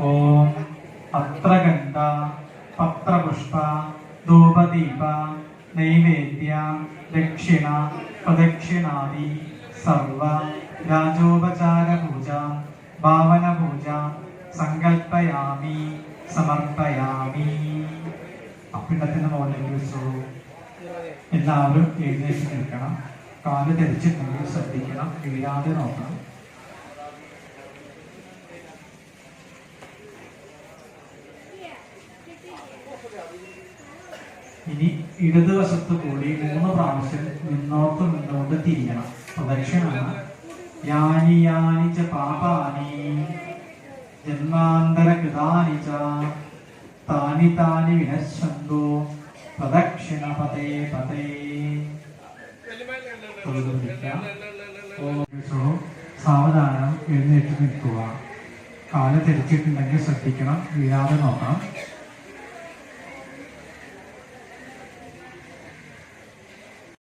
ഓം പത്രഗന്ധ പത്രപുഷ്പ ധൂപദീപ നൈവേദ്യ ദക്ഷിണ പ്രദക്ഷിണാദി സർവ രാജോപചാര പൂജ ഭാവന സമർപ്പയാമി. അപ്പിണ്ടത്തിന്റെ മുകളിലേക്ക് വെച്ചോളൂ എല്ലാവരും എഴുന്നേറ്റ് നിൽക്കണം. കാൽ ധരിച്ചിട്ടുണ്ടെങ്കിൽ ശ്രദ്ധിക്കണം. വീഴാതെ നോക്കണം. ഇനി ഇടതുവശത്ത് കൂടി മൂന്ന് പ്രാവശ്യം മുന്നോട്ട് മുന്നോട്ട് തിരിയണം. പ്രദക്ഷിണാണ് യാനി യാനി ച പാപാനി ജന്മാന്തര കൃതാനി ച താനി താനി വിനശ്യന്തു പ്രദക്ഷിണ പതേ പതേ. സാവധാനം എഴുന്നേറ്റ് നിൽക്കുക. കാല തിരിച്ചിട്ടുണ്ടെങ്കിൽ ശ്രദ്ധിക്കണം. വീഴാതെ നോക്കണം.